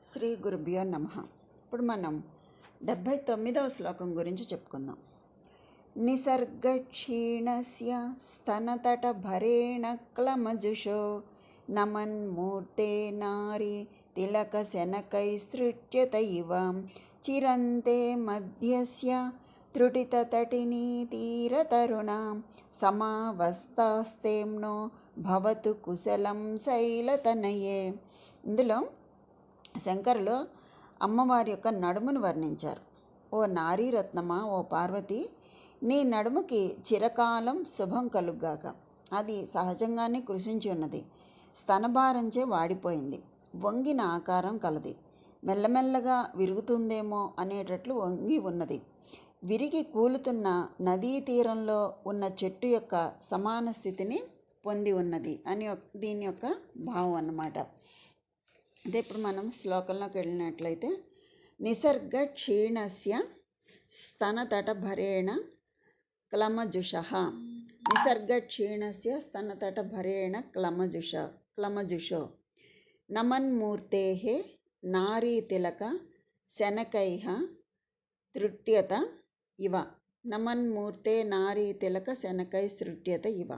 శ్రీ గురుభ్యో నమ. ఇప్పుడు మనం డెబ్భై తొమ్మిదవ శ్లోకం గురించి చెప్పుకుందాం. నిసర్గక్షీణస్య స్తనతటభరేణ క్లమజుషో నమన్మూర్తే నారి తిలకశనకైసృట్యత ఇవ చిరంతే మధ్యస్య త్రుటితటినీ తీరతరుణాం సమావస్థాస్తేమ్నో భవతు కుశలం శైలతనయే. ఇందులో శంకరులు అమ్మవారి యొక్క నడుమును వర్ణించారు. ఓ నారీరత్నమా ఓ పార్వతి నీ నడుముకి చిరకాలం శుభం కలుగ్గాక. అది సహజంగానే కృషించి ఉన్నది. స్తనభారంచే వాడిపోయింది. వంగిన ఆకారం కలది. మెల్లమెల్లగా విరుగుతుందేమో అనేటట్లు వంగి ఉన్నది. విరిగి కూలుతున్న నదీ తీరంలో ఉన్న చెట్టు యొక్క సమాన స్థితిని పొంది ఉన్నది అని దీని యొక్క భావం అన్నమాట. అదే ఇప్పుడు మనం శ్లోకంలోకి వెళ్ళినట్లయితే నిసర్గ క్షీణస్య స్తనతట భరేణ క్లమజుష. నిసర్గ క్షీణస్య స్తనతట భరేణ క్లమజుష క్లమజుషో. నమన్మూర్తే నారీతిలక శనకై తృట్యత ఇవ. నమన్మూర్తే నారీతిలక శనకై తృట్యత ఇవ.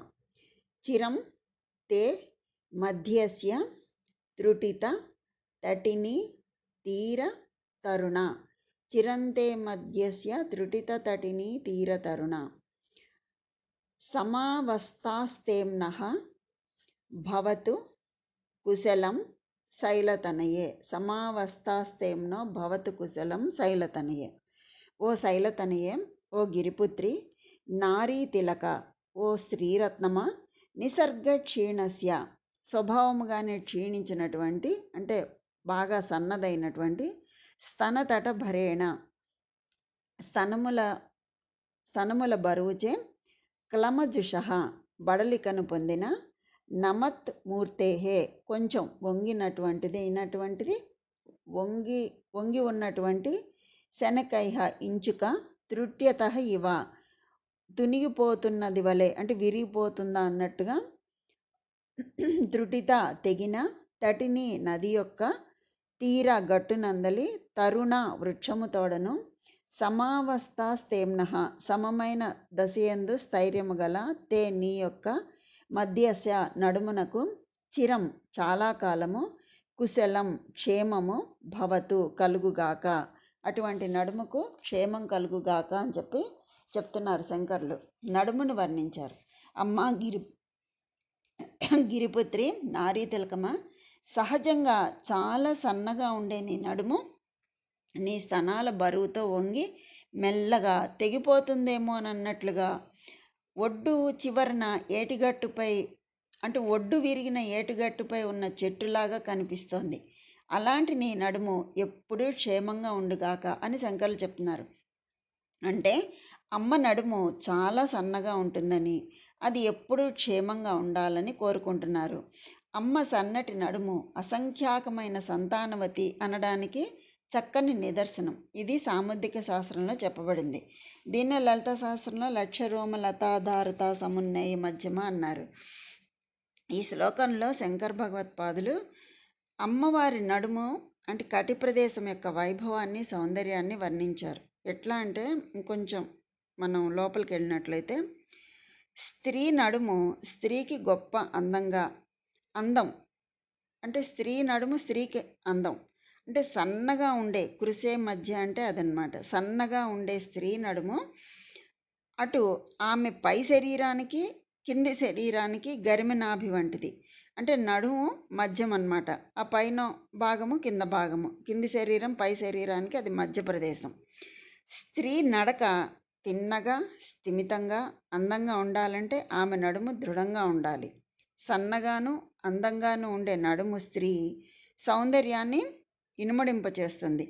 చిరం తే మధ్యస్య త్రుటిత తటిని తీర తరుణ. చిరంతే మధ్యస్య త్రుటిత తటిని తీర తరుణ. సమావస్థాస్తేమ్న భవతు కుశలం శైలతనయే. సమావస్థాస్తేమ్నో భవతు కుశలం శైలతనయే. ఓ శైలతనయే ఓ గిరిపుత్రి నారీ తిలక ఓ స్త్రీరత్నమా నిసర్గ క్షీణస్య స్వభావముగానే క్షీణించినటువంటి అంటే బాగా సన్నదైనటువంటి స్తనతట భరేణ. స్తనముల స్తనముల బరువుచే క్లమజుష బడలికను పొందిన నమత్ మూర్తేహే. కొంచెం వంగినటువంటిది అయినటువంటిది వంగి వంగి ఉన్నటువంటి శనకైహ ఇంచుక తృట్యత ఇవ. తునిగిపోతున్నది వలె అంటే విరిగిపోతుందా అన్నట్టుగా త్రుటిత తెగిన తటిని నది యొక్క తీర గట్టునందలి తరుణ వృక్షము తోడను సమావస్థాస్తేమ్న సమమైన దశయందు స్థైర్యము గల తే నీ యొక్క మధ్యశ నడుమునకు చిరం చాలా కాలము కుశలం క్షేమము భవతు కలుగుగాక. అటువంటి నడుముకు క్షేమం కలుగుగాక అని చెప్పి చెప్తున్నారు శంకర్లు. నడుమును వర్ణించారు. అమ్మ గిరి గిరిపుత్రి నారీ తిలకమ సహజంగా చాలా సన్నగా ఉండే నీ నడుము నీ స్తనాల బరువుతో వంగి మెల్లగా తెగిపోతుందేమో అని అన్నట్లుగా ఒడ్డు చివరన ఏటిగట్టుపై అంటే ఒడ్డు విరిగిన ఏటుగట్టుపై ఉన్న చెట్టులాగా కనిపిస్తోంది. అలాంటి నీ నడుము ఎప్పుడూ క్షేమంగా ఉండుగాక అని శంకర్లు చెప్తున్నారు. అంటే అమ్మ నడుము చాలా సన్నగా ఉంటుందని అది ఎప్పుడూ క్షేమంగా ఉండాలని కోరుకుంటున్నారు. అమ్మ సన్నటి నడుము అసంఖ్యాకమైన సంతానవతి అనడానికి చక్కని నిదర్శనం. ఇది సాముద్రిక శాస్త్రంలో చెప్పబడింది. దీన్నే లలిత శాస్త్రంలో లక్ష రోమ లతాధారత సమున్నయ మధ్యమ అన్నారు. ఈ శ్లోకంలో శంకర్ భగవత్పాదులు అమ్మవారి నడుము అంటే కటి ప్రదేశం యొక్క వైభవాన్ని సౌందర్యాన్ని వర్ణించారు. ఎట్లా అంటే ఇంకొంచెం మనం లోపలికి వెళ్ళినట్లయితే స్త్రీ నడుము స్త్రీకి గొప్ప అందంగా అందం. అంటే స్త్రీ నడుము స్త్రీకి అందం. అంటే సన్నగా ఉండే కృషే మధ్య అంటే అదనమాట సన్నగా ఉండే స్త్రీ నడుము అటు ఆమె పై శరీరానికి కింది శరీరానికి గరిమనాభి వంటిది. అంటే నడుము మధ్యం అన్నమాట. ఆ పైన భాగము కింద భాగము. కింది శరీరం పై శరీరానికి అది మధ్య ప్రదేశం. స్త్రీ నడక తిన్నగా స్థిమితంగా అందంగా ఉండాలంటే ఆమె నడుము దృఢంగా ఉండాలి. సన్నగాను అందంగాను ఉండే నడుము స్త్రీ సౌందర్యాన్ని ఇనుమడింపచేస్తుంది.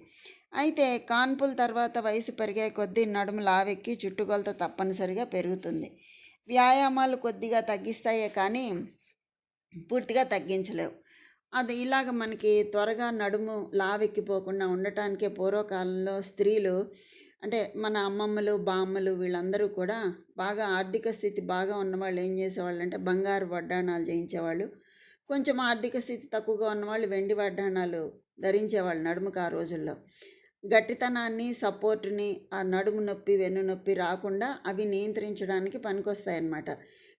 అయితే కాన్పుల తర్వాత వయసు పెరిగే కొద్దీ నడుము లావెక్కి చుట్టుకొలత తప్పనిసరిగా పెరుగుతుంది. వ్యాయామాలు కొద్దిగా తగ్గిస్తాయే కానీ పూర్తిగా తగ్గించలేవు. అది ఇలాగ మనకి త్వరగా నడుము లావెక్కిపోకుండా ఉండటానికే పూర్వకాలంలో స్త్రీలు అంటే మన అమ్మమ్మలు బామ్మలు వీళ్ళందరూ కూడా బాగా ఆర్థిక స్థితి బాగా ఉన్నవాళ్ళు ఏం చేసేవాళ్ళు అంటే బంగారు వడ్డాణాలు చేయించేవాళ్ళు. కొంచెం ఆర్థిక స్థితి తక్కువగా ఉన్నవాళ్ళు వెండి వడ్డాణాలు ధరించేవాళ్ళు నడుముకు ఆ రోజుల్లో. గట్టితనాన్ని సపోర్ట్ని ఆ నడుము నొప్పి వెన్ను నొప్పి రాకుండా అవి నియంత్రించడానికి పనికొస్తాయి అన్నమాట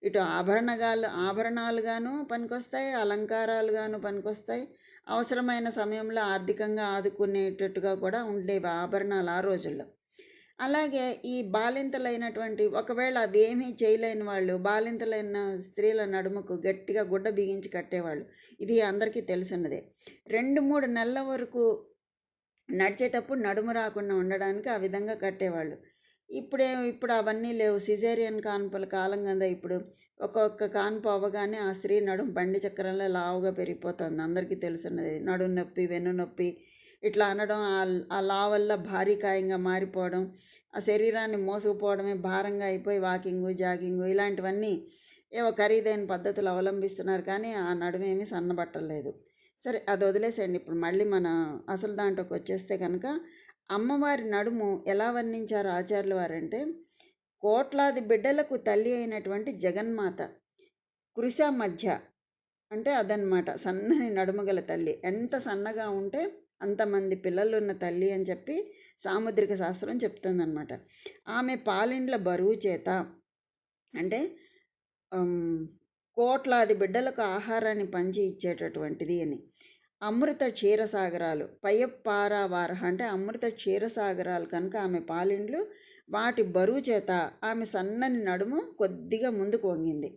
ఇటు ఆభరణగాలు ఆభరణాలుగాను పనికొస్తాయి అలంకారాలుగాను పనికొస్తాయి. అవసరమైన సమయంలో ఆర్థికంగా ఆదుకునేటట్టుగా కూడా ఉండేవి ఆభరణాలు ఆ రోజుల్లో. అలాగే ఈ బాలింతలైనటువంటి ఒకవేళ అవేమీ చేయలేని వాళ్ళు బాలింతలైన స్త్రీల నడుముకు గట్టిగా గుడ్డ బిగించి కట్టేవాళ్ళు. ఇది అందరికీ తెలిసినదే రెండు మూడు నెలల వరకు నడిచేటప్పుడు నడుము రాకుండా ఉండడానికి ఆ విధంగా కట్టేవాళ్ళు. ఇప్పుడే ఇప్పుడు అవన్నీ లేవు. సిజేరియన్ కాన్పుల కాలం కదా ఇప్పుడు. ఒక్కొక్క కాన్పు అవ్వగానే ఆ స్త్రీ నడుము బండి చక్రంలో లావుగా పెరిగిపోతుంది. అందరికీ తెలుసున్నది. నడుము నొప్పి వెన్ను నొప్పి ఇట్లా అనడం ఆ- లా వల్ల భారీకాయంగా మారిపోవడం ఆ శరీరాన్ని మోసుకుపోవడమే భారంగా అయిపోయి వాకింగు జాగింగు ఇలాంటివన్నీ ఏవో ఖరీదైన పద్ధతులు అవలంబిస్తున్నారు కానీ ఆ నడుమేమీ సన్నబట్టలేదు. సరే అది వదిలేసేయండి. ఇప్పుడు మళ్ళీ మన అసలు దాంట్లోకి వచ్చేస్తే కనుక అమ్మవారి నడుము ఎలా వర్ణించారు ఆచార్యుల వారంటే కోట్లాది బిడ్డలకు తల్లి అయినటువంటి జగన్మాత కృష మధ్య అంటే అదనమాట సన్నని నడుము గల తల్లి. ఎంత సన్నగా ఉంటే అంతమంది పిల్లలు ఉన్న తల్లి అని చెప్పి సాముద్రిక శాస్త్రం చెప్తుందనమాట ఆమె పాలిండ్ల బరువు చేత అంటే కోట్లాది బిడ్డలకు ఆహారాన్ని పంచి ఇచ్చేటటువంటిది అని. అమృత క్షీరసాగరాలు పయ్యప్పారావారహ అంటే అమృత క్షీరసాగరాలు కనుక ఆమె పాలిండ్లు వాటి బరువు చేత ఆమె సన్నని నడుము కొద్దిగా ముందుకు వంగింది.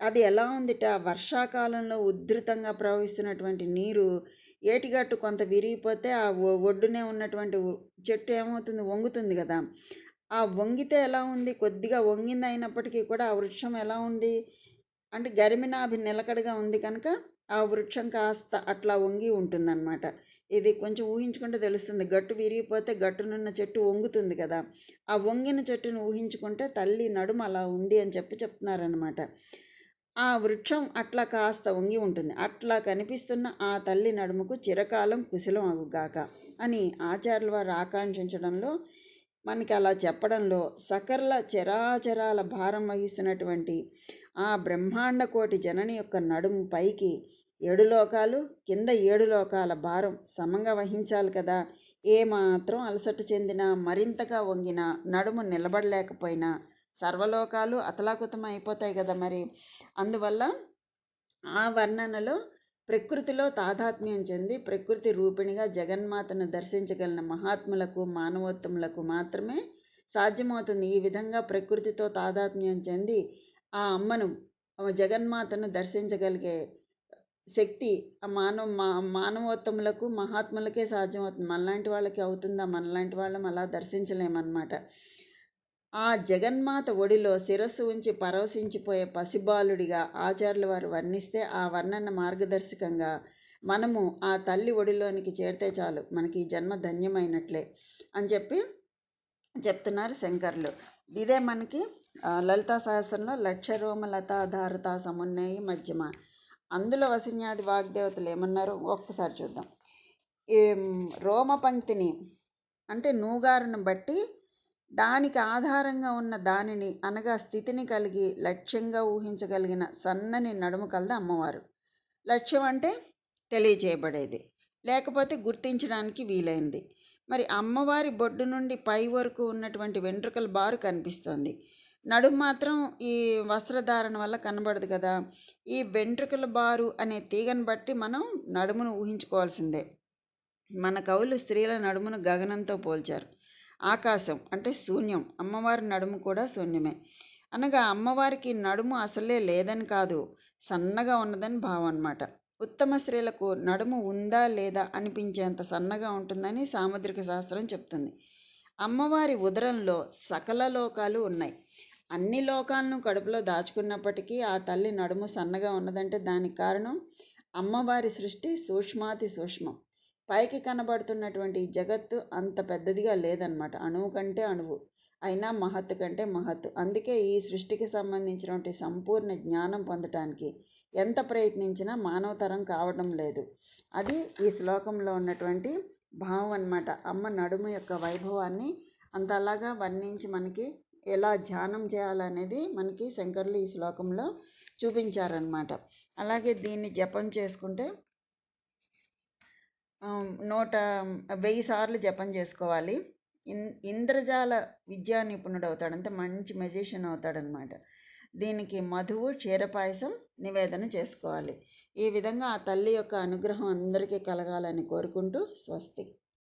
అది ఎలా ఉందిట? వర్షాకాలంలో ఉధృతంగా ప్రవహిస్తున్నటువంటి నీరు ఏటిగట్టు కొంత విరిగిపోతే ఆ ఒడ్డునే ఉన్నటువంటి చెట్టు ఏమవుతుంది? వంగుతుంది కదా. ఆ వంగితే ఎలా ఉంది? కొద్దిగా వంగింది అయినప్పటికీ కూడా ఆ వృక్షం ఎలా ఉంది? అంటే గరిమినాభి నిలకడగా ఉంది కనుక ఆ వృక్షం కాస్త అట్లా వంగి ఉంటుందన్నమాట. ఇది కొంచెం ఊహించుకుంటే తెలుస్తుంది. గట్టు విరిగిపోతే గట్టునున్న చెట్టు వంగుతుంది కదా. ఆ వంగిన చెట్టును ఊహించుకుంటే తల్లి నడుము అలా ఉంది అని చెప్పి చెప్తున్నారనమాట ఆ వృక్షం అట్లా కాస్త వంగి ఉంటుంది. అట్లా కనిపిస్తున్న ఆ తల్లి నడుముకు చిరకాలం కుశలం అగుగాక అని ఆచార్యుల వారు ఆకాంక్షించడంలో మనకి అలా చెప్పడంలో సకర్ల చరాచరాల భారం వహిస్తున్నటువంటి ఆ బ్రహ్మాండ కోటి జనని యొక్క నడుము పైకి ఏడు లోకాలు కింద ఏడు లోకాల భారం సమంగా వహించాలి కదా. ఏమాత్రం అలసట చెందినా మరింతగా వంగినా నడుము నిలబడలేకపోయినా సర్వలోకాలు అతలాకుతం అయిపోతాయి కదా మరి. అందువల్ల ఆ వర్ణనలో ప్రకృతిలో తాదాత్మ్యం చెంది ప్రకృతి రూపిణిగా జగన్మాతను దర్శించగలిగిన మహాత్ములకు మానవోత్తములకు మాత్రమే సాధ్యమవుతుంది. ఈ విధంగా ప్రకృతితో తాదాత్మ్యం చెంది ఆ అమ్మను జగన్మాతను దర్శించగలిగే శక్తి ఆ మానవ మా మానవోత్తములకు మహాత్ములకే సాధ్యమవుతుంది. మనలాంటి వాళ్ళకి అవుతుందా? మనలాంటి వాళ్ళం అలా దర్శించలేమన్నమాట. ఆ జగన్మాత ఒడిలో శిరస్సు ఉంచి పరవశించిపోయే పసిబాలుడిగా ఆచార్యుల వారు వర్ణిస్తే ఆ వర్ణన మార్గదర్శకంగా మనము ఆ తల్లి ఒడిలోనికి చేరితే చాలు. మనకి జన్మ ధన్యమైనట్లే అని చెప్పి చెప్తున్నారు శంకర్లు. ఇదే మనకి లలితా సహస్రంలో లక్ష రోమ లతాధారత సమున్నయి మధ్యమ. అందులో వసిన్యాది వాగ్దేవతలు ఏమన్నారో ఒక్కసారి చూద్దాం. ఈ రోమ పంక్తిని అంటే నూగారును బట్టి దానికి ఆధారంగా ఉన్న దానిని అనగా స్థితిని కలిగి లక్ష్యంగా ఊహించగలిగిన సన్నని నడుము కలది అమ్మవారు. లక్ష్యం అంటే తెలియచేయబడేది లేకపోతే గుర్తించడానికి వీలైంది. మరి అమ్మవారి బొడ్డు నుండి పై వరకు ఉన్నటువంటి వెంట్రుకల బారు కనిపిస్తోంది. నడుము మాత్రం ఈ వస్త్రధారణ వల్ల కనబడదు కదా. ఈ వెంట్రుకల బారు అనే తీగను బట్టి మనం నడుమును ఊహించుకోవాల్సిందే. మన కవులు స్త్రీల నడుమును గగనంతో పోల్చారు. ఆకాశం అంటే శూన్యం. అమ్మవారి నడుము కూడా శూన్యమే. అనగా అమ్మవారికి నడుము అసలే లేదని కాదు సన్నగా ఉన్నదని భావం అనమాట ఉత్తమ స్త్రీలకు నడుము ఉందా లేదా అనిపించేంత సన్నగా ఉంటుందని సాముద్రిక శాస్త్రం చెప్తుంది. అమ్మవారి ఉదరంలో సకల లోకాలు ఉన్నాయి. అన్ని లోకాలను కడుపులో దాచుకున్నప్పటికీ ఆ తల్లి నడుము సన్నగా ఉన్నదంటే దానికి కారణం అమ్మవారి సృష్టి సూక్ష్మాతి సూక్ష్మం. పైకి కనబడుతున్నటువంటి జగత్తు అంత పెద్దదిగా లేదనమాట అణువు కంటే అణువు. అయినా మహత్తు కంటే మహత్తు. అందుకే ఈ సృష్టికి సంబంధించినటువంటి సంపూర్ణ జ్ఞానం పొందటానికి ఎంత ప్రయత్నించినా మానవతరం కావడం లేదు. అది ఈ శ్లోకంలో ఉన్నటువంటి భావం అన్నమాట. అమ్మ నడుము యొక్క వైభవాన్ని అంతలాగా వర్ణించి మనకి ఎలా ధ్యానం చేయాలనేది మనకి శంకరులు ఈ శ్లోకంలో చూపించారనమాట అలాగే దీన్ని జపం చేసుకుంటే నూట వెయ్యి సార్లు జపం చేసుకోవాలి. ఇన్ ఇంద్రజాల విద్యా నిపుణుడు అవుతాడు అంటే మంచి మెజిషియన్ అవుతాడనమాట. దీనికి మధువు క్షీరపాయసం నివేదన చేసుకోవాలి. ఈ విధంగా ఆ తల్లి యొక్క అనుగ్రహం అందరికీ కలగాలని కోరుకుంటూ స్వస్తి.